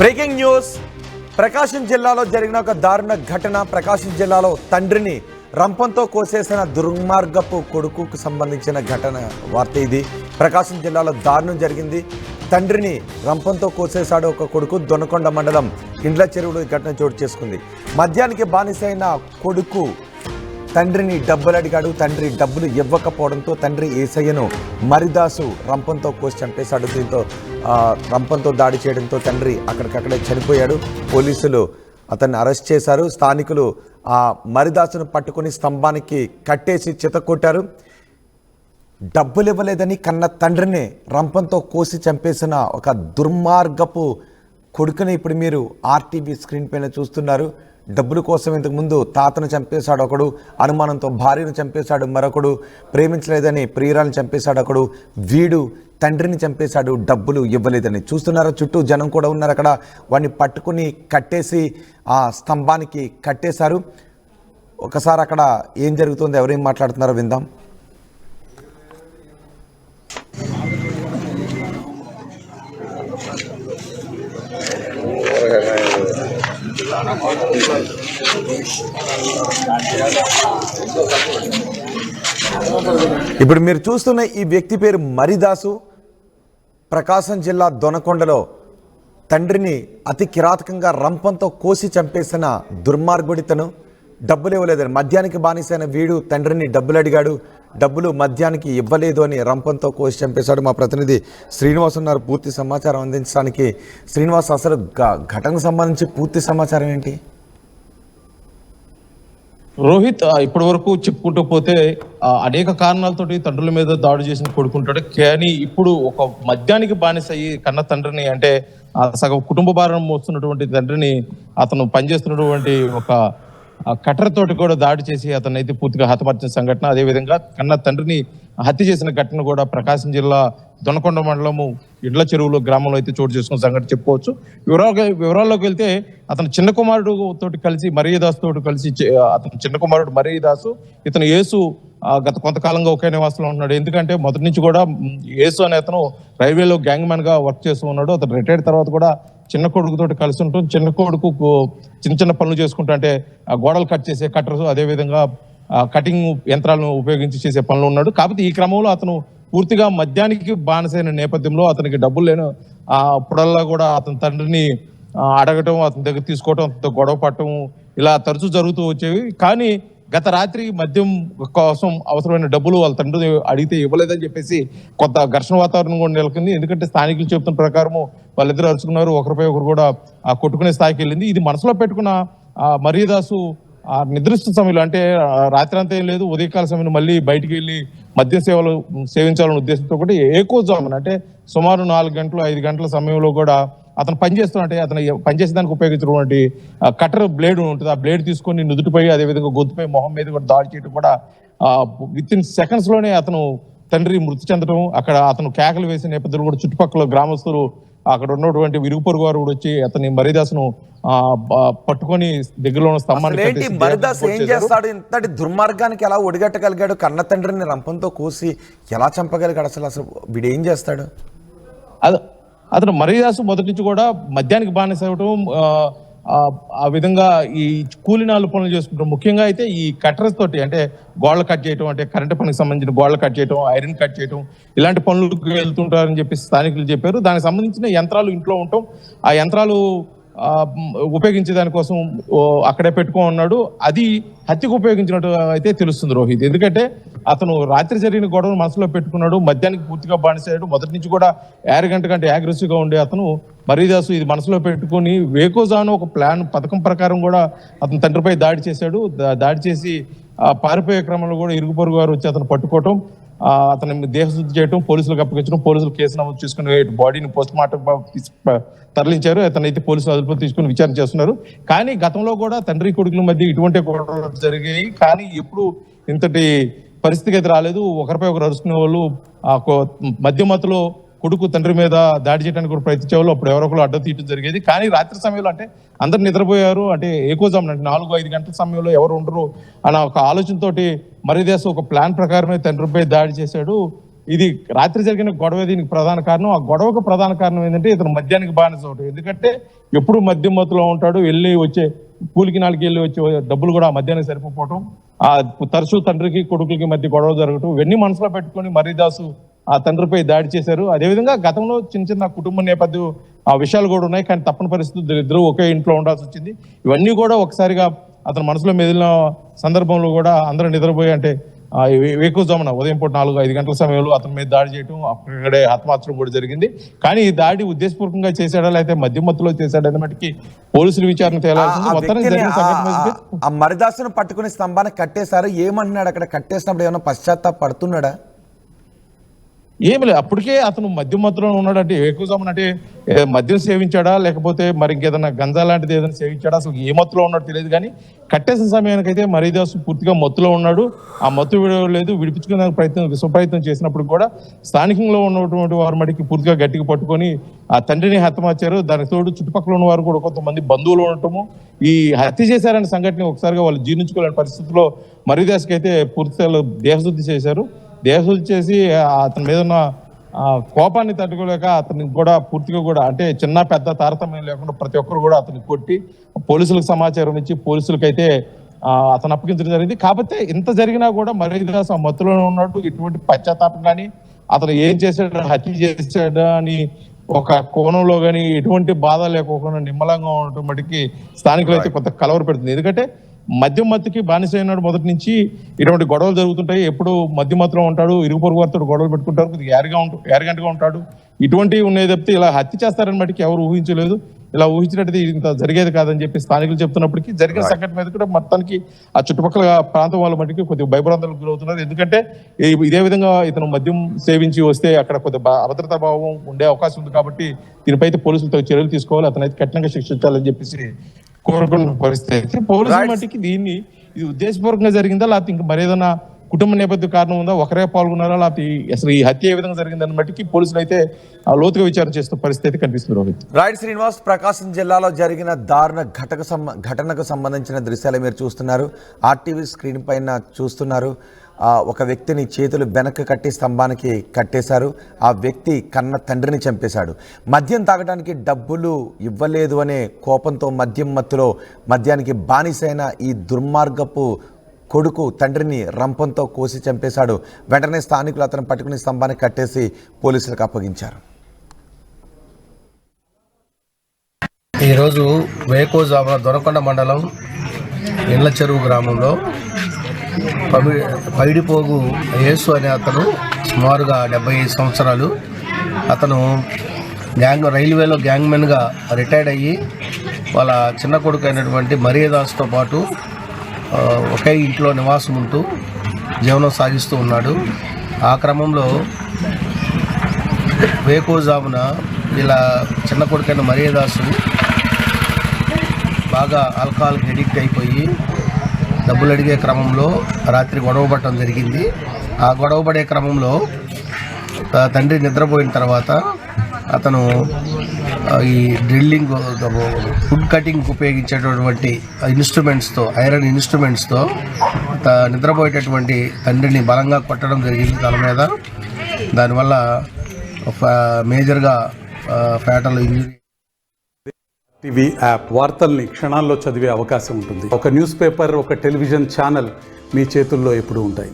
Breaking news. ప్రకాశం జిల్లాలో జరిగిన ఒక దారుణ ఘటన. ప్రకాశం జిల్లాలో తండ్రిని రంపంతో కోసేసిన దుర్మార్గపు కొడుకుకు సంబంధించిన ఘటన వార్త ఇది. ప్రకాశం జిల్లాలో దారుణం జరిగింది. తండ్రిని రంపంతో కోసేశాడు ఒక కొడుకు. దొనకొండ మండలం ఇండ్ల చెరువులో ఈ ఘటన చోటు చేసుకుంది. మద్యానికి బానిసైన కొడుకు తండ్రిని డబ్బులు అడిగాడు. తండ్రి డబ్బులు ఇవ్వకపోవడంతో తండ్రి ఏసయ్యను మరిదాసు రంపంతో కోసి చంపేశాడు. దీంతో రంపంతో దాడి చేయడంతో తండ్రి అక్కడికక్కడే చనిపోయాడు. పోలీసులు అతన్ని అరెస్ట్ చేశారు. స్థానికులు ఆ మరిదాసును పట్టుకుని స్తంభానికి కట్టేసి చితకొట్టారు డబ్బులు ఇవ్వలేదని కన్న తండ్రిని రంపంతో కోసి చంపేసిన ఒక దుర్మార్గపు కొడుకుని ఇప్పుడు మీరు ఆర్టీవీ స్క్రీన్ పైన చూస్తున్నారు. డబ్బుల కోసం ఇంతకు ముందు తాతను చంపేశాడు ఒకడు అనుమానంతో భార్యను చంపేశాడు మరొకడు ప్రేమించలేదని ప్రియురాలను చంపేశాడు ఒకడు వీడు తండ్రిని చంపేశాడు డబ్బులు ఇవ్వలేదని. చూస్తున్నారా? చుట్టూ జనం కూడా ఉన్నారు అక్కడ. వాడిని పట్టుకుని కట్టేసి ఆ స్తంభానికి కట్టేశారు. ఒకసారి అక్కడ ఏం జరుగుతుందో? ఎవరేం మాట్లాడుతున్నారో విందాం. ఇప్పుడు మీరు చూస్తున్న ఈ వ్యక్తి పేరు మరిదాసు. ప్రకాశం జిల్లా దొనకొండలో తండ్రిని అతి కిరాతకంగా రంపంతో కోసి చంపేసిన దుర్మార్గుడితను. డబ్బులు ఇవ్వలేదని మద్యానికి బానిసైన వీడు తండ్రిని డబ్బులు అడిగాడు. డబ్బులు మద్యానికి ఇవ్వలేదు అని రంపంతో కోసి చంపేశాడు మా ప్రతినిధి శ్రీనివాస్ ఉన్నారు. పూర్తి సమాచారం అందించడానికి శ్రీనివాస్ అసలు ఘటనకు సంబంధించి పూర్తి సమాచారం ఏంటి? రోహిత్ ఇప్పటి వరకు చెప్పుకుంటూ పోతే అనేక కారణాలతోటి తండ్రుల మీద దాడి చేసిన కొడుకుంటాడు కానీ ఇప్పుడు ఒక మద్యానికి బానిస అయ్యి కన్న తండ్రిని అంటే సగం కుటుంబ భారం మోస్తున్నటువంటి తండ్రిని అతను పనిచేస్తున్నటువంటి ఒక ఆ, తోటి కూడా దాడి చేసి అతను అయితే పూర్తిగా హతమార్చిన సంఘటన. అదేవిధంగా కన్న తండ్రిని హత్య చేసిన ఘటన కూడా ప్రకాశం జిల్లా దొనకొండ మండలము ఇడ్ల చెరువులో గ్రామంలో అయితే చోటు చేసుకున్న సంగతి చెప్పుకోవచ్చు. వివరాలు వివరాల్లోకి వెళ్తే అతను చిన్న కుమారుడు తోటి కలిసి మరీదాస్ తోటి కలిసి చే- అతను చిన్న కుమారుడు మరీదాసు ఇతను యేసు గత కొంతకాలంగా ఒకే నివాసంలో ఉన్నాడు. ఎందుకంటే మొదటి నుంచి కూడా యేసు అనే అతను రైల్వేలో గ్యాంగ్ మ్యాన్గా వర్క్ చేస్తూ ఉన్నాడు. అతను రిటైర్డ్ తర్వాత కూడా చిన్న కొడుకుతోటి కలిసి ఉంటుంది. చిన్న కొడుకు చిన్న చిన్న పనులు చేసుకుంటా అంటే గోడలు కట్ చేసే కట్టర్స్ అదేవిధంగా కటింగ్ యంత్రాలను ఉపయోగించి చేసే పనులు ఉన్నాడు. కాకపోతే ఈ క్రమంలో అతను పూర్తిగా మద్యానికి బానిసైన నేపథ్యంలో అతనికి డబ్బులు లేని అప్పుడల్లా కూడా అతని తండ్రిని అడగటం అతని దగ్గర తీసుకోవటం అతనితో గొడవ పడటం ఇలా తరచూ జరుగుతూ వచ్చేవి. కానీ గత రాత్రి మద్యం కోసం అవసరమైన డబ్బులు వాళ్ళ తండ్రి అడిగితే ఇవ్వలేదని చెప్పేసి కొంత ఘర్షణ వాతావరణం కూడా నెలకొంది. ఎందుకంటే స్థానికులు చెప్తున్న ప్రకారము వాళ్ళిద్దరు అరుచుకున్నారు ఒకరిపై ఒకరు కూడా కొట్టుకునే స్థాయికి వెళ్ళింది. ఇది మనసులో పెట్టుకున్న ఆ మరీదాసు నిర్దిష్ట సమయంలో అంటే రాత్రి అంతా ఏం లేదు ఉదయకాల సమయంలో మళ్ళీ బయటికి వెళ్ళి మద్య సేవలు సేవించాలని ఉద్దేశంతో కూడా ఏకోజామున అంటే సుమారు నాలుగు గంటలు ఐదు గంటల సమయంలో కూడా అతను పనిచేస్తున్నట్టే అతను పనిచేసేదానికి ఉపయోగించినటువంటి కట్టర్ బ్లేడ్ ఉంటుంది. ఆ బ్లేడ్ తీసుకొని నుదుటిపై అదేవిధంగా గొంతుపై మొహం మీద కూడా దాడి చేయడం కూడా విత్ ఇన్ సెకండ్స్లోనే అతను తండ్రి మృతి చెందడం అక్కడ అతను కేకలు వేసిన నేపథ్యంలో కూడా చుట్టుపక్కల గ్రామస్తులు అక్కడ ఉన్నటువంటి విరుగు పొరుగు వారు కూడా వచ్చి అతని మరిదాసును పట్టుకొని దగ్గరలో ఉన్న స్తంభాన్ని మరిదాస్ ఏం. చేస్తాడు? ఇంతటి దుర్మార్గానికి ఎలా ఒడిగట్టగలిగాడు? కన్న తండ్రిని రంపంతో కోసి ఎలా చంపగలిగాడు అసలు? అసలు వీడు ఏం చేస్తాడు? అతను మరీదాసు మొదటి నుంచి కూడా మద్యానికి బానిస అవ్వటం ఆ, విధంగా ఈ కూలినాలు పనులు చేసుకుంటాం ముఖ్యంగా అయితే ఈ కట్టర్స్ తోటి అంటే గోడలు కట్ చేయటం అంటే కరెంటు పనికి సంబంధించిన గోడలు కట్ చేయటం ఐరన్ కట్ చేయటం ఇలాంటి పనులకు వెళ్తుంటారని చెప్పి స్థానికులు చెప్పారు. దానికి సంబంధించిన యంత్రాలు ఇంట్లో ఉండటం ఆ యంత్రాలు ఉపయోగించే దానికోసం అక్కడే పెట్టుకో ఉన్నాడు అది హత్యకు ఉపయోగించినట్టు అయితే తెలుస్తుంది రోహిత్. ఎందుకంటే అతను రాత్రి జరిగిన గొడవను మనసులో పెట్టుకున్నాడు మద్యానికి పూర్తిగా బానిసాడు మొదటి నుంచి కూడా యారగంట కంటే యాగ్రెసివ్గా ఉండే అతను మరీదాసు ఇది మనసులో పెట్టుకొని వేకోజాను ఒక ప్లాన్ పథకం ప్రకారం కూడా అతని తండ్రిపై దాడి చేశాడు. దాడి చేసి పారిపోయే క్రమంలో కూడా ఇరుగు పొరుగు వారు వచ్చి అతను పట్టుకోవటం అతని దేహశుద్ధి చేయడం పోలీసులకు అప్పగించడం పోలీసులు కేసు నమోదు చేసుకుని బాడీని పోస్ట్ మార్టం తరలించారు. అతనైతే పోలీసులు అదుపులో తీసుకుని విచారణ చేస్తున్నారు. కానీ గతంలో కూడా తండ్రి కొడుకుల మధ్య ఇటువంటి గొడవలు జరిగాయి. కానీ ఎప్పుడు ఇంతటి పరిస్థితికి అయితే రాలేదు. ఒకరిపై ఒకరు అరుచుకునే వాళ్ళు మధ్య మతలో కొడుకు తండ్రి మీద దాడి చేయడానికి కూడా ప్రయత్నించే అప్పుడు ఎవరో ఒకరు తీయటం జరిగేది. కానీ రాత్రి సమయంలో అంటే అందరు నిద్రపోయారు. అంటే ఏకోజాం అంటే నాలుగు ఐదు గంటల సమయంలో ఎవరు ఉండరు. అన్న ఒక ఆలోచనతోటి మరిదేశ ఒక ప్లాన్ ప్రకారమే తండ్రిపై దాడి చేశాడు. ఇది రాత్రి జరిగిన గొడవ దీనికి ప్రధాన కారణం. ఆ గొడవకు ప్రధాన కారణం ఏంటంటే ఇతను మద్యానికి బానిస అవటం ఎందుకంటే ఎప్పుడు మద్యం మత్తులో ఉంటాడు. వెళ్ళి వచ్చే కూలికి నాలుగు వెళ్ళి వచ్చే డబ్బులు కూడా ఆ మధ్యాహ్నం సరిపోవటం ఆ తరచూ తండ్రికి కొడుకులకి మధ్య గొడవ జరగటం. ఇవన్నీ మనసులో పెట్టుకొని మరీదాసు ఆ తండ్రిపై దాడి చేశారు. అదేవిధంగా గతంలో చిన్న చిన్న కుటుంబ నేపథ్యం ఆ విషయాలు కూడా ఉన్నాయి. కానీ తప్పని పరిస్థితులు ఇద్దరు ఒకే ఇంట్లో ఉండాల్సి వచ్చింది. ఇవన్నీ కూడా ఒకసారిగా అతని మనసులో మెదిలిన సందర్భంలో కూడా అందరూ నిద్రపోయి అంటే ఆ వే- వేకువజామున ఉదయం పూట నాలుగు ఐదు గంటల సమయంలో అతని మీద దాడి చేయడం అక్కడే హతమార్చడం కూడా జరిగింది. కానీ ఈ దాడి ఉద్దేశపూర్వకంగా చేశాడా లేకపోతే మధ్య మత్తులో చేశాడా మటుకి పోలీసులు విచారణ ఆ మరిదాసును పట్టుకుని స్తంభాన్ని కట్టేశారు. ఏమంటున్నాడు అక్కడ? కట్టేసినప్పుడు ఏమైనా పశ్చాత్తాప పడుతున్నాడా ఏమి లేదు. అప్పటికే అతను మద్యం మత్తులో ఉన్నాడు అంటే ఎక్కువ సమయం అంటే మద్యం సేవించాడా? లేకపోతే మరి ఇంకేదైనా గంజా లాంటిది ఏదైనా సేవించాడా? అసలు ఏ మత్తులో ఉన్నాడో తెలియదు కానీ కట్టేసిన సమయానికైతే మరీదాసు పూర్తిగా మత్తులో ఉన్నాడు. ఆ మత్తు విడవలేదు. విడిపించుకునే ప్రయత్నం విశ్వప్రయత్నం చేసినప్పుడు కూడా స్థానికంలో ఉన్నటువంటి వారు మడికి పూర్తిగా గట్టిగా పట్టుకొని ఆ తండ్రిని హతమార్చారు దానికి తోడు చుట్టుపక్కల ఉన్న వారు కూడా కొంతమంది బంధువులు ఉండటము ఈ హత్య చేశారనే సంఘటన ఒకసారిగా వాళ్ళు జీర్ణించుకోలేని పరిస్థితుల్లో మరీదాస్కి అయితే పూర్తిగా దేహశుద్ధి చేశారు. దేహశుద్ధి చేసి ఆ అతని మీద ఉన్న ఆ కోపాన్ని తట్టుకోలేక అతనికి కూడా పూర్తిగా కూడా అంటే చిన్న పెద్ద తారతమ్యం లేకుండా ప్రతి ఒక్కరు కూడా అతన్ని కొట్టి పోలీసులకు సమాచారం ఇచ్చి పోలీసులకైతే ఆ, అతను అప్పగించడం జరిగింది. కాకపోతే ఇంత జరిగినా కూడా మరీదాస్ ఆ మత్తులో ఉన్నట్టు ఇటువంటి పశ్చాత్తాపం కానీ అతను ఏం చేశాడు హత్య చేశాడా అని ఒక కోణంలో కానీ ఎటువంటి బాధ లేకోకుండా నిమ్మలంగా ఉండటం మటుకి స్థానికులు అయితే కొంత కలవర పెడుతుంది ఎందుకంటే మద్యం మత్తుకి బానిసైనాడు మొదటి నుంచి ఇటువంటి గొడవలు జరుగుతుంటాయి. ఎప్పుడు మద్యం మాత్రం ఉంటాడు ఇరుగు పొరుగు వారితో గొడవలు పెట్టుకుంటారు. కొద్దిగా యారిగా ఉంటు యారిగంటగా ఉంటాడు. ఇటువంటివి ఉన్నాయి తప్పితే ఇలా హత్య చేస్తారని మటుకి ఎవరు ఊహించలేదు. ఇలా ఊహించినట్టు ఇంత జరిగేది కాదని చెప్పి స్థానికులు చెప్తున్నప్పటికీ జరిగిన సంఘటన మీద కూడా మొత్తానికి ఆ చుట్టుపక్కల ప్రాంతం వాళ్ళ మటుకి కొద్దిగా భయభ్రాంతులకు గురవుతున్నారు. ఎందుకంటే ఇదే విధంగా ఇతను మద్యం సేవించి వస్తే అక్కడ కొద్దిగా అభద్రతా భావం ఉండే అవకాశం ఉంది కాబట్టి దీనిపై అయితే పోలీసులు తగు చర్యలు తీసుకోవాలి. అతనైతే కఠినంగా శిక్షించాలని చెప్పేసి కోరుకున్న పరిస్థితి అయితే పోలీసుల. మట్టికి దీన్ని ఇది ఉద్దేశపూర్వకంగా జరిగిందా? లేకపోతే ఇంకా మరేదైనా కుటుంబ నేపథ్య కారణం ఉందా? ఒకరే పాల్గొన్నారా? లేకపోతే అసలు ఈ హత్య ఏ విధంగా జరిగిందని బట్టి పోలీసులు అయితే ఆ లోతుగా విచారణ చేస్తున్న పరిస్థితి కనిపిస్తుంది రోహిత్. రైట్ శ్రీనివాస్ ప్రకాశం జిల్లాలో జరిగిన దారుణ ఘటక ఘటనకు సంబంధించిన దృశ్యాలు మీరు చూస్తున్నారు. ఆర్టీవీ స్క్రీన్ పైన చూస్తున్నారు. ఒక వ్యక్తిని చేతులు వెనక్కి కట్టి స్తంభానికి కట్టేశారు. ఆ వ్యక్తి కన్న తండ్రిని చంపేశాడు. మద్యం తాగడానికి డబ్బులు ఇవ్వలేదు అనే కోపంతో మద్యం మత్తులో మద్యానికి బానిసైన ఈ దుర్మార్గపు కొడుకు తండ్రిని రంపంతో కోసి చంపేశాడు. వెంటనే స్థానికులు అతను పట్టుకుని స్తంభానికి కట్టేసి పోలీసులకు అప్పగించారు. ఈరోజు వేకోజామ దొరకొండ మండలం ఇండ్ల చెరువు గ్రామంలో పమి పైడిపోగు యేసు అనే అతను సుమారుగా డెబ్బై ఐదు సంవత్సరాలు. అతను గ్యాంగ్ రైల్వేలో గ్యాంగ్మెన్గా రిటైర్డ్ అయ్యి వాళ్ళ చిన్న కొడుకు అయినటువంటి మరియదాస్తో పాటు ఒకే ఇంట్లో నివాసం ఉంటూ జీవనం సాగిస్తూ ఉన్నాడు. ఆ క్రమంలో వేకోజామున ఇలా చిన్న కొడుకైన మరియదాసు బాగా ఆల్కహాల్కి ఎడిక్ట్ అయిపోయి డబ్బులు అడిగే క్రమంలో రాత్రి గొడవ పడటం జరిగింది. ఆ గొడవ పడే క్రమంలో తండ్రి నిద్రపోయిన తర్వాత అతను ఈ డ్రిల్లింగ్ ఫుడ్ కటింగ్ ఉపయోగించేటటువంటి ఇన్స్ట్రుమెంట్స్తో ఐరన్ ఇన్స్ట్రుమెంట్స్తో త- నిద్రపోయేటటువంటి తండ్రిని బలంగా కొట్టడం జరిగింది తల మీద. దానివల్ల మేజర్గా ఫ్యాటల్ ఇంజురీ. టీవీ యాప్ వార్తల్ని క్షణాల్లో చదివే అవకాశం ఉంటుంది. ఒక న్యూస్ పేపర్ ఒక టెలివిజన్ ఛానల్ మీ చేతుల్లో ఎప్పుడూ ఉంటాయి.